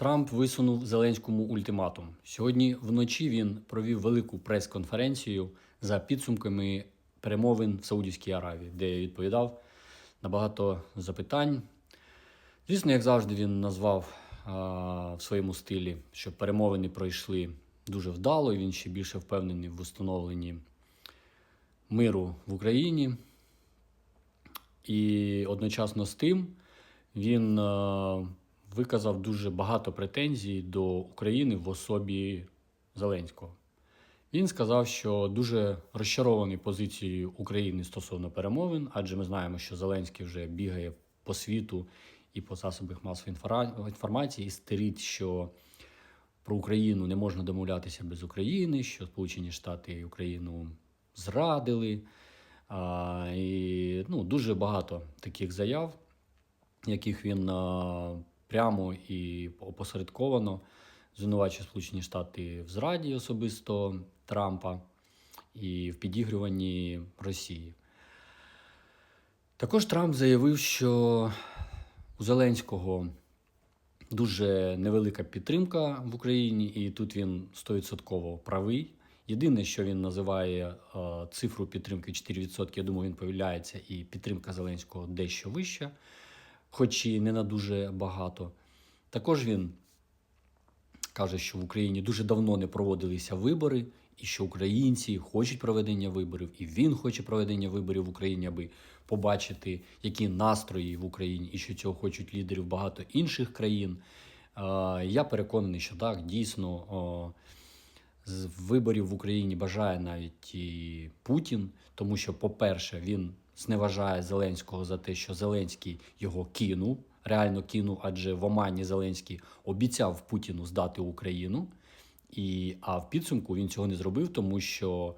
Трамп висунув Зеленському ультиматум. Сьогодні вночі він провів велику прес-конференцію за підсумками перемовин в Саудівській Аравії, де відповідав на багато запитань. Звісно, як завжди, він назвав а, в своєму стилі, що перемовини пройшли дуже вдало, і він ще більше впевнений в установленні миру в Україні. І одночасно з тим він е, виказав дуже багато претензій до України в особі Зеленського. Він сказав, що дуже розчарований позицією України стосовно перемовин, адже ми знаємо, що Зеленський вже бігає по світу і по засобах масової інформації і стерить, що про Україну не можна домовлятися без України, що Сполучені Штати Україну зрадили. А, і ну, дуже багато таких заяв, яких він а, прямо і опосередковано звинувачує Сполучені Штати в зраді особисто Трампа і в підігруванні Росії. Також Трамп заявив, що у Зеленського дуже невелика підтримка в Україні, і тут він 100% правий. Єдине, що він називає е, цифру підтримки 4%, я думаю, він повіляється, і підтримка Зеленського дещо вища, хоч і не на дуже багато. Також він каже, що в Україні дуже давно не проводилися вибори, і що українці хочуть проведення виборів, і він хоче проведення виборів в Україні, аби побачити, які настрої в Україні, і що цього хочуть лідерів багато інших країн. Я переконаний, що так, дійсно. з виборів в Україні бажає навіть і Путін, тому що, по-перше, він зневажає Зеленського за те, що Зеленський його кинув, реально кинув, адже в Омані Зеленський обіцяв Путіну здати Україну. І, а в підсумку він цього не зробив, тому що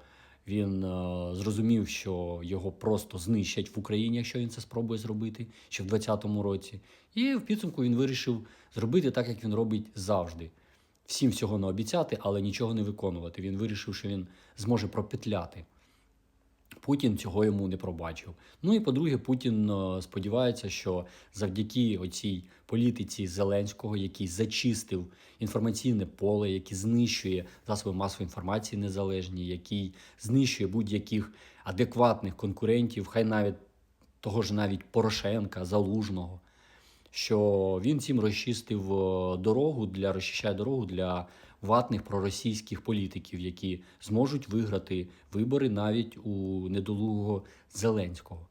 він е, зрозумів, що його просто знищать в Україні, якщо він це спробує зробити ще в 2020 році. І в підсумку він вирішив зробити так, як він робить завжди всім всього наобіцяти, але нічого не виконувати. Він вирішив, що він зможе пропетляти. Путін цього йому не пробачив. Ну і по-друге, Путін е, сподівається, що завдяки оцій політиці Зеленського, який зачистив інформаційне поле, який знищує засоби масової інформації незалежні, який знищує будь-яких адекватних конкурентів, хай навіть того ж навіть Порошенка, Залужного що він цим розчистив е, дорогу для розчищає дорогу для ватних проросійських політиків, які зможуть виграти вибори навіть у недолугого Зеленського.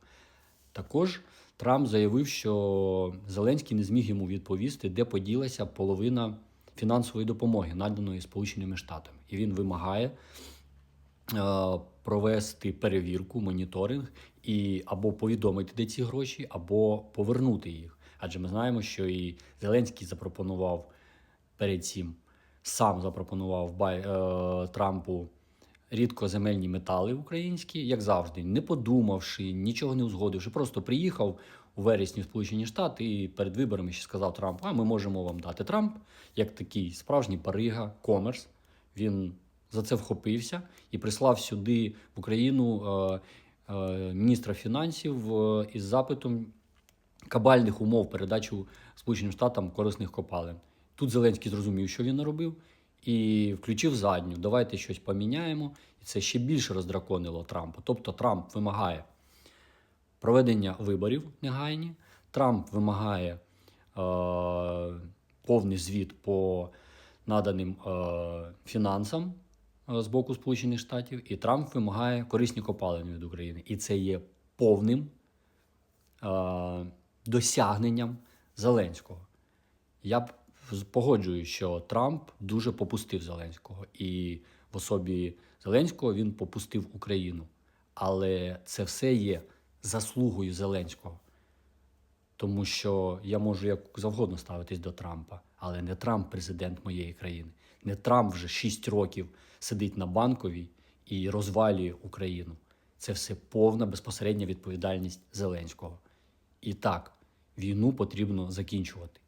Також Трамп заявив, що Зеленський не зміг йому відповісти, де поділася половина фінансової допомоги, наданої Сполученими Штатами, і він вимагає е, провести перевірку, моніторинг і або повідомити, де ці гроші, або повернути їх. Адже ми знаємо, що і Зеленський запропонував перед цим, сам запропонував Бай, е, Трампу рідкоземельні метали українські, як завжди, не подумавши, нічого не узгодивши, просто приїхав у вересні в Сполучені Штати і перед виборами ще сказав Трамп: а ми можемо вам дати Трамп, як такий справжній барига, комерс. Він за це вхопився і прислав сюди в Україну е, е, міністра фінансів е, із запитом кабальних умов передачі Сполученим Штатам корисних копалин. Тут Зеленський зрозумів, що він наробив, і включив задню. Давайте щось поміняємо. І це ще більше роздраконило Трампа. Тобто Трамп вимагає проведення виборів негайні. Трамп вимагає е, повний звіт по наданим е, фінансам е, з боку Сполучених Штатів, і Трамп вимагає корисні копалини від України. І це є повним е, досягненням Зеленського. Я б погоджуюсь, що Трамп дуже попустив Зеленського, і в особі Зеленського він попустив Україну. Але це все є заслугою Зеленського. Тому що я можу як завгодно ставитись до Трампа, але не Трамп президент моєї країни. Не Трамп вже 6 років сидить на банковій і розвалює Україну. Це все повна безпосередня відповідальність Зеленського. І так, війну потрібно закінчувати.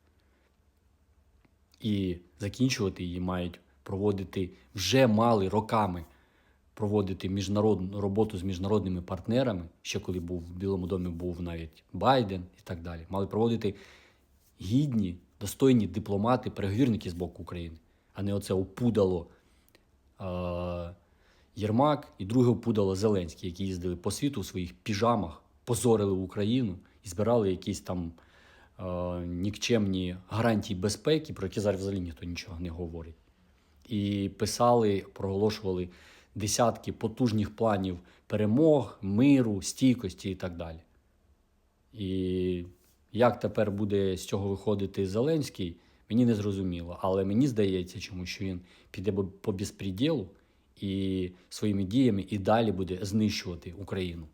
І закінчувати її мають проводити вже мали роками проводити міжнародну роботу з міжнародними партнерами, ще коли був в Білому домі був навіть Байден і так далі. Мали проводити гідні достойні дипломати, переговірники з боку України, а не оце опудало е, Єрмак і друге опудало Зеленський, які їздили по світу у своїх піжамах, позорили Україну і збирали якісь там нікчемні гарантії безпеки, про які зараз взагалі ніхто нічого не говорить. І писали, проголошували десятки потужних планів перемог, миру, стійкості і так далі. І як тепер буде з цього виходити Зеленський, мені не зрозуміло. Але мені здається, чому що він піде по безпреділу і своїми діями і далі буде знищувати Україну.